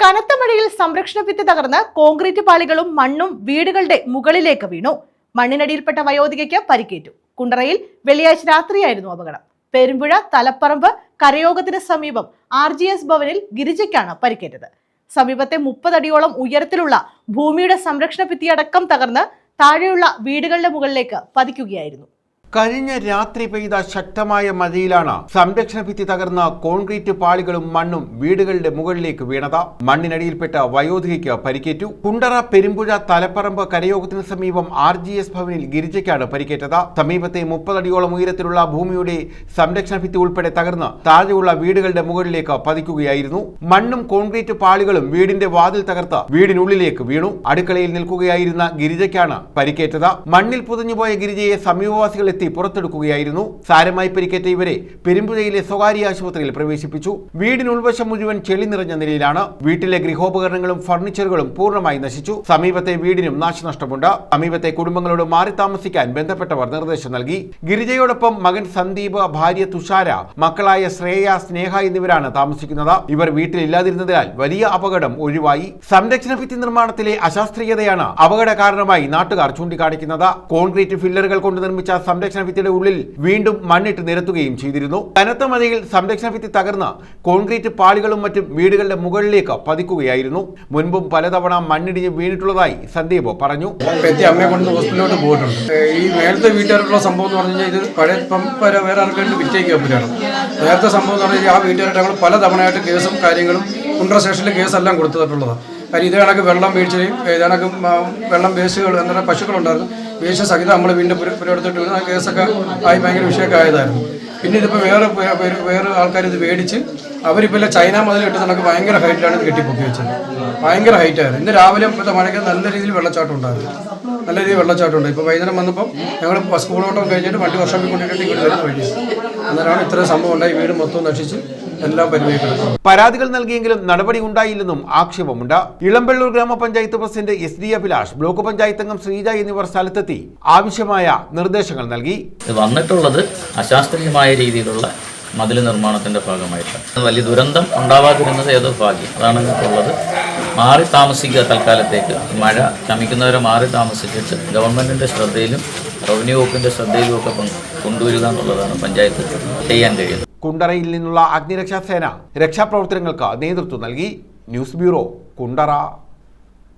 കനത്ത മഴയിൽ സംരക്ഷണ ഭിത്തി തകർന്ന് കോൺക്രീറ്റ് പാളികളും മണ്ണും വീടുകളുടെ മുകളിലേക്ക് വീണു. മണ്ണിനടിയിൽപ്പെട്ട വയോധികയ്ക്ക് പരിക്കേറ്റു. കുണ്ടറയിൽ വെള്ളിയാഴ്ച രാത്രിയായിരുന്നു അപകടം. പെരുമ്പുഴ തലപ്പറമ്പ് കരയോഗത്തിന് സമീപം ആർ ജി എസ് ഭവനിൽ ഗിരിജയ്ക്കാണ് പരിക്കേറ്റത്. സമീപത്തെ മുപ്പതടിയോളം ഉയരത്തിലുള്ള ഭൂമിയുടെ സംരക്ഷണ ഭിത്തിയടക്കം തകർന്ന് താഴെയുള്ള വീടുകളുടെ മുകളിലേക്ക് പതിക്കുകയായിരുന്നു. കഴിഞ്ഞ രാത്രി പെയ്ത ശക്തമായ മഴയിലാണ് സംരക്ഷണ ഭിത്തി തകർന്ന കോൺക്രീറ്റ് പാളികളും മണ്ണും വീടുകളുടെ മുകളിലേക്ക് വീണത്. മണ്ണിനടിയിൽപ്പെട്ട വയോധികയ്ക്ക് പരിക്കേറ്റു. കുണ്ടറ പെരുമ്പുഴ തലപ്പറമ്പ് കരയോഗത്തിന് സമീപം ആർ ജി എസ് ഭവനിൽ ഗിരിജയ്ക്കാണ് പരിക്കേറ്റത്. സമീപത്തെ മുപ്പതടിയോളം ഉയരത്തിലുള്ള ഭൂമിയുടെ സംരക്ഷണ ഭിത്തി ഉൾപ്പെടെ തകർന്ന് താഴെയുള്ള വീടുകളുടെ മുകളിലേക്ക് പതിക്കുകയായിരുന്നു. മണ്ണും കോൺക്രീറ്റ് പാളികളും വീടിന്റെ വാതിൽ തകർത്ത് വീടിനുള്ളിലേക്ക് വീണു. അടുക്കളയിൽ നിൽക്കുകയായിരുന്ന ഗിരിജയ്ക്കാണ് പരിക്കേറ്റത്. മണ്ണിൽ പുതഞ്ഞുപോയ ഗിരിജയെ സമീപവാസികൾ എത്തി പുറത്തെടുക്കുകയായിരുന്നു. സാരമായി പരിക്കേറ്റ ഇവരെ പെരുമ്പുഴയിലെ സ്വകാര്യ ആശുപത്രിയിൽ പ്രവേശിപ്പിച്ചു. വീടിനുൾവശം മുഴുവൻ ചെളി നിറഞ്ഞ നിലയിലാണ് വീട്ടിലെ ഗൃഹോപകരണങ്ങളും ഫർണിച്ചറുകളും പൂർണമായി നശിച്ചു. സമീപത്തെ വീടിനും നാശനഷ്ടമുണ്ട്. സമീപത്തെ കുടുംബങ്ങളോട് മാറി താമസിക്കാൻ ബന്ധപ്പെട്ടവർ നിർദ്ദേശം നൽകി. ഗിരിജയോടൊപ്പം മകൻ സന്ദീപ് ഭാര്യ തുഷാര മക്കളായ ശ്രേയ സ്നേഹ എന്നിവരാണ് താമസിക്കുന്നത്. ഇവർ വീട്ടിലില്ലാതിരുന്നതിനാൽ വലിയ അപകടം ഒഴിവായി. സംരക്ഷണ ഭിത്തി നിർമ്മാണത്തിലെ അശാസ്ത്രീയതയാണ് അപകട കാരണമായി നാട്ടുകാർ ചൂണ്ടിക്കാണിക്കുന്നത്. കോൺക്രീറ്റ് ഫില്ലറുകൾ കൊണ്ട് നിർമ്മിച്ച സംരക്ഷണ ഭിത്തിയുടെ ഉള്ളിൽ വീണ്ടും മണ്ണിട്ട് നിരത്തുകയും ചെയ്തിരുന്നു. കനത്ത മഴയിൽ സംരക്ഷണ ഭിത്തി തകർന്ന് കോൺക്രീറ്റ് പാളികളും മറ്റും വീടുകളുടെ മുകളിലേക്ക് പതിക്കുകയായിരുന്നു. മുൻപും പലതവണ മണ്ണിടിഞ്ഞ് വീണിട്ടുള്ളതായി സന്ദീപ് പറഞ്ഞു. ഈ നേരത്തെ വീട്ടുകാർക്കുള്ള സംഭവം എന്ന് പറഞ്ഞാൽ ഇത് പഴയ വരെ വേറെ ആർക്കായിട്ട് വിറ്റേക്ക് നേരത്തെ സംഭവം എന്ന് പറഞ്ഞാൽ ആ വീട്ടുകാരുടെ ഞങ്ങൾ പല തവണയായിട്ട് കേസും കാര്യങ്ങളും കുണ്ട്ര സ്റ്റേഷനിലെ കേസെല്ലാം കൊടുത്തിട്ടുള്ളതാണ്. കാര്യം കണക്ക് വെള്ളം വീഴ്ചയും ഇത് കണക്ക് വെള്ളം വേസ്റ്റുകൾ എന്നുള്ള പശുക്കളുണ്ടായിരുന്നു. വേസ്റ്റ് സഹിതം നമ്മൾ വീണ്ടും പുരടുത്തിട്ട് ആ കേസൊക്കെ ആയി ഭയങ്കര വിഷയമൊക്കെ ആയതായിരുന്നു. പിന്നെ ഇതിപ്പോൾ വേറെ വേറെ ആൾക്കാർ ഇത് മേടിച്ച് അവരിപ്പോൾ ചൈന മുതൽ ഇട്ട് നമുക്ക് ഭയങ്കര ഹൈറ്റിലാണ് ഇത് കെട്ടിപ്പൊക്കി വെച്ചത്. ഭയങ്കര ഹൈറ്റായിരുന്നു ഇന്ന് രാവിലെ ഇപ്പോഴത്തെ മഴയ്ക്ക് നല്ല രീതിയിൽ വെള്ളച്ചാട്ടം ഉണ്ടായിരുന്നു. നല്ല രീതിയിൽ വെള്ളച്ചാട്ടം ഉണ്ട് ഇപ്പോൾ വൈകുന്നേരം വന്നപ്പോൾ ഞങ്ങൾ സ്കൂളോട്ടം കഴിഞ്ഞിട്ട് വണ്ടി വർഷം കൊണ്ടിട്ട് ഇങ്ങോട്ട് വരുന്ന വഴി അന്നേരമാണ് ഇത്രയും സംഭവം ഉണ്ടായി. വീട് മൊത്തം നശിച്ച് എല്ലാം പരാതികൾ നൽകിയെങ്കിലും നടപടി ഉണ്ടായില്ലെന്നും ആക്ഷേപമുണ്ട്. ഇളമ്പള്ളൂർ ഗ്രാമപഞ്ചായത്ത് president S D Abhilash block panchayat അംഗം ശ്രീജ എന്നിവർ സ്ഥലത്തെത്തി ആവശ്യമായ നിർദ്ദേശങ്ങൾ നൽകി. വന്നിട്ടുള്ളത് അശാസ്ത്രീയമായ രീതിയിലുള്ള മതിൽ നിർമ്മാണത്തിന്റെ ഭാഗമായിട്ടാണ്. വലിയ ദുരന്തം ഉണ്ടാവാതിരുന്നത് ഏതോ ഭാഗ്യം. അതാണ് ഉള്ളത്. മാറി താമസിക്കുക തൽക്കാലത്തേക്ക്. മഴ ശമിക്കുന്നവരെ മാറി താമസിച്ചിട്ട് ഗവൺമെന്റിന്റെ ശ്രദ്ധയിലും റവന്യൂ വകുപ്പിന്റെ ശ്രദ്ധയിലും ഒക്കെ കൊണ്ട് കൊണ്ടുവരിക എന്നുള്ളതാണ് പഞ്ചായത്ത് ചെയ്യാൻ കഴിയുന്നത്. കുണ്ടറയിൽ നിന്നുള്ള അഗ്നിരക്ഷാസേന രക്ഷാപ്രവർത്തനങ്ങൾക്ക് നേതൃത്വം നൽകി. News bureau Kundara.